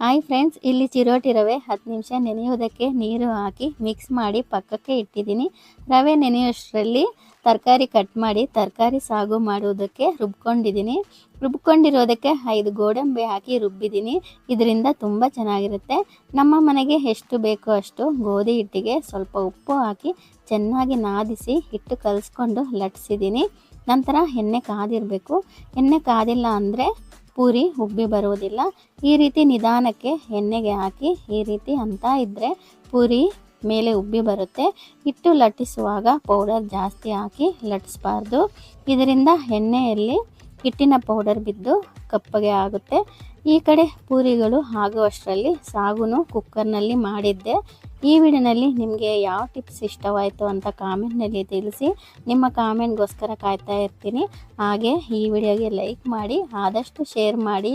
Hi friends, ಇಲ್ಲಿ ಚಿರೋಟಿ ರವೆ ಹತ್ತು ನಿಮಿಷ ನೆನೆಯೋದಕ್ಕೆ ನೀರು ಹಾಕಿ ಮಿಕ್ಸ್ ಮಾಡಿ ಪಕ್ಕಕ್ಕೆ ಇಟ್ಟಿದ್ದೀನಿ. ರವೆ ನೆನೆಯೋಷ್ಟರಲ್ಲಿ ತರಕಾರಿ ಕಟ್ ಮಾಡಿ ತರಕಾರಿ ಸಾಗು ಮಾಡುವುದಕ್ಕೆ ರುಬ್ಕೊಂಡಿದ್ದೀನಿ. ರುಬ್ಕೊಂಡಿರೋದಕ್ಕೆ ಐದು ಗೋಡಂಬಿ ಹಾಕಿ ರುಬ್ಬಿದ್ದೀನಿ. ಇದರಿಂದ ತುಂಬ ಚೆನ್ನಾಗಿರುತ್ತೆ. ನಮ್ಮ ಮನೆಗೆ ಎಷ್ಟು ಬೇಕೋ ಅಷ್ಟು ಗೋಧಿ ಹಿಟ್ಟಿಗೆ ಸ್ವಲ್ಪ ಉಪ್ಪು ಹಾಕಿ ಚೆನ್ನಾಗಿ ನಾದಿಸಿ ಹಿಟ್ಟು ಕಲಿಸ್ಕೊಂಡು ಲಟ್ಸಿದ್ದೀನಿ ನಂತರ ಎಣ್ಣೆ ಕಾದಿರಬೇಕು. ಎಣ್ಣೆ ಕಾದಿಲ್ಲ ಅಂದರೆ ಪೂರಿ ಉಬ್ಬಿ ಬರುವುದಿಲ್ಲ. ಈ ರೀತಿ ನಿಧಾನಕ್ಕೆ ಎಣ್ಣೆಗೆ ಹಾಕಿ ಈ ರೀತಿ ಅಂತ ಇದ್ದರೆ ಪೂರಿ ಮೇಲೆ ಉಬ್ಬಿ ಬರುತ್ತೆ. ಹಿಟ್ಟು ಲಟ್ಟಿಸುವಾಗ ಪೌಡರ್ ಜಾಸ್ತಿ ಹಾಕಿ ಲಟ್ಟಿಸಬಾರ್ದು. ಇದರಿಂದ ಎಣ್ಣೆಯಲ್ಲಿ ಹಿಟ್ಟಿನ ಪೌಡರ್ ಬಿದ್ದು ಕಪ್ಪಗೆ ಆಗುತ್ತೆ. ಈ ಕಡೆ ಪೂರಿಗಳು ಆಗುವಷ್ಟರಲ್ಲಿ ಸಾಗುನು ಕುಕ್ಕರ್ನಲ್ಲಿ ಮಾಡಿದ್ದೆ. ಈ ವಿಡಿಯೋನಲ್ಲಿ ನಿಮಗೆ ಯಾವ ಟಿಪ್ಸ್ ಇಷ್ಟವಾಯಿತು ಅಂತ ಕಾಮೆಂಟ್ನಲ್ಲಿ ತಿಳಿಸಿ. ನಿಮ್ಮ ಕಾಮೆಂಟ್ಗೋಸ್ಕರ ಕಾಯ್ತಾ ಇರ್ತೀನಿ. ಹಾಗೆ ಈ ವಿಡಿಯೋಗೆ ಲೈಕ್ ಮಾಡಿ, ಆದಷ್ಟು ಶೇರ್ ಮಾಡಿ.